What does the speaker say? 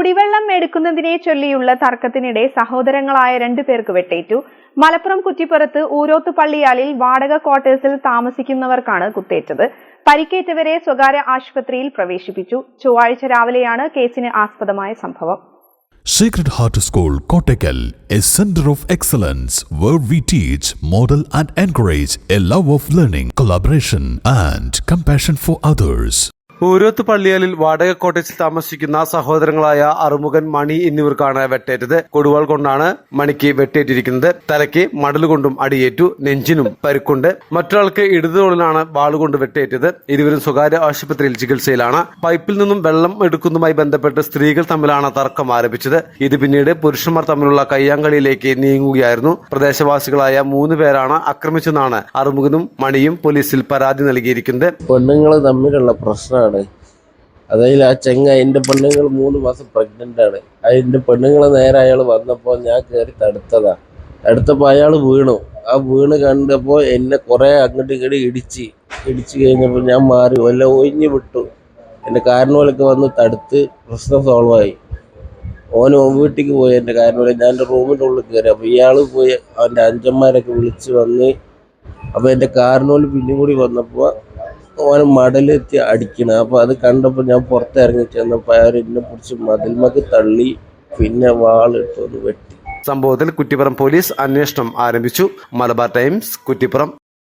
കുടിവെള്ളം എടുക്കുന്നതിനെ ചൊല്ലിയുള്ള തർക്കത്തിനിടെ സഹോദരങ്ങളായ രണ്ടു പേർക്ക് വെട്ടേറ്റു. മലപ്പുറം കുറ്റിപ്പുറത്ത് ഊരോത്ത് പള്ളിയാലിൽ വാടക ക്വാർട്ടേഴ്സിൽ താമസിക്കുന്നവർക്കാണ് കുത്തേറ്റത്. പരിക്കേറ്റവരെ സ്വകാര്യ ആശുപത്രിയിൽ പ്രവേശിപ്പിച്ചു. ചൊവ്വാഴ്ച രാവിലെയാണ് കേസിന് ആസ്പദമായ സംഭവം. Secret heart school Kottakkal, A centre of excellence where we teach, model, and encourage a love of learning, collaboration, and compassion for others. Ooroth പള്ളിയാലിൽ വാടക കോട്ടേജിൽ താമസിക്കുന്ന സഹോദരങ്ങളായ അറുമുഖൻ മണി എന്നിവർക്കാണ് വെട്ടേറ്റത്. കൊടുവാൾ കൊണ്ടാണ് മണിക്ക് വെട്ടേറ്റിരിക്കുന്നത്. തലയ്ക്ക് മടൽ കൊണ്ടും അടിയേറ്റു. നെഞ്ചിനും പരുക്കുണ്ട്. മറ്റൊരാൾക്ക് ഇടതുതോളിലാണ് വാളുകൊണ്ട് വെട്ടേറ്റത്. ഇരുവരും സ്വകാര്യ ആശുപത്രിയിൽ ചികിത്സയിലാണ്. പൈപ്പിൽ നിന്നും വെള്ളം എടുക്കുന്നതുമായി ബന്ധപ്പെട്ട് സ്ത്രീകൾ തമ്മിലാണ് തർക്കം ആരംഭിച്ചത്. ഇത് പിന്നീട് പുരുഷന്മാർ തമ്മിലുള്ള കയ്യാങ്കളിയിലേക്ക് നീങ്ങുകയായിരുന്നു. പ്രദേശവാസികളായ മൂന്ന് പേരാണ് ആക്രമിച്ചെന്നാണ് അറുമുഖനും മണിയും പോലീസിൽ പരാതി നൽകിയിരിക്കുന്നത്. തമ്മിലുള്ള പ്രശ്നമാണ്. അതായത് ആ ചെങ്ങ എന്റെ പെണ്ണുങ്ങൾ മൂന്ന് മാസം പ്രഗ്നന്റ് ആണ്. അതിന്റെ പെണ്ണുങ്ങൾ നേരെ അയാൾ വന്നപ്പോൾ ഞാൻ കയറി തടുത്തതാ. അടുത്തപ്പോൾ അയാൾ വീണു. ആ വീണ് കണ്ടപ്പോൾ എന്നെ കുറേ അങ്ങോട്ട് ഇങ്ങോട്ട് ഇടിച്ച് ഇടിച്ച് കഴിഞ്ഞപ്പോൾ ഞാൻ മാറി വല്ല ഒഴിഞ്ഞു വിട്ടു. എന്റെ കാരണവലൊക്കെ വന്ന് തടുത്ത് പ്രശ്നം സോൾവ് ആയി. ഓൻ വീട്ടിക്ക് പോയി എന്റെ കാരണവല. ഞാൻ എന്റെ റൂമിന്റെ ഉള്ളിൽ കയറി അപ്പോൾ ഇയാൾ പോയി അവന്റെ അഞ്ചന്മാരൊക്കെ വിളിച്ച് വന്ന് അപ്പോൾ എന്റെ കാരണവൽ പിന്നെയും കൂടി വന്നപ്പോൾ ഓൻ മടലെത്തി അടിക്കണം. അപ്പോൾ അത് കണ്ടപ്പോൾ ഞാൻ പുറത്തിറങ്ങി ചെന്നപ്പോൾ അയാൾ എന്നെ പിടിച്ച് മതിൽമക്ക് തള്ളി പിന്നെ വാളിട്ടൊന്ന് വെട്ടി. സംഭവത്തിൽ കുറ്റിപ്പുറം പോലീസ് അന്വേഷണം ആരംഭിച്ചു. മലബാർ ടൈംസ് കുറ്റിപ്പുറം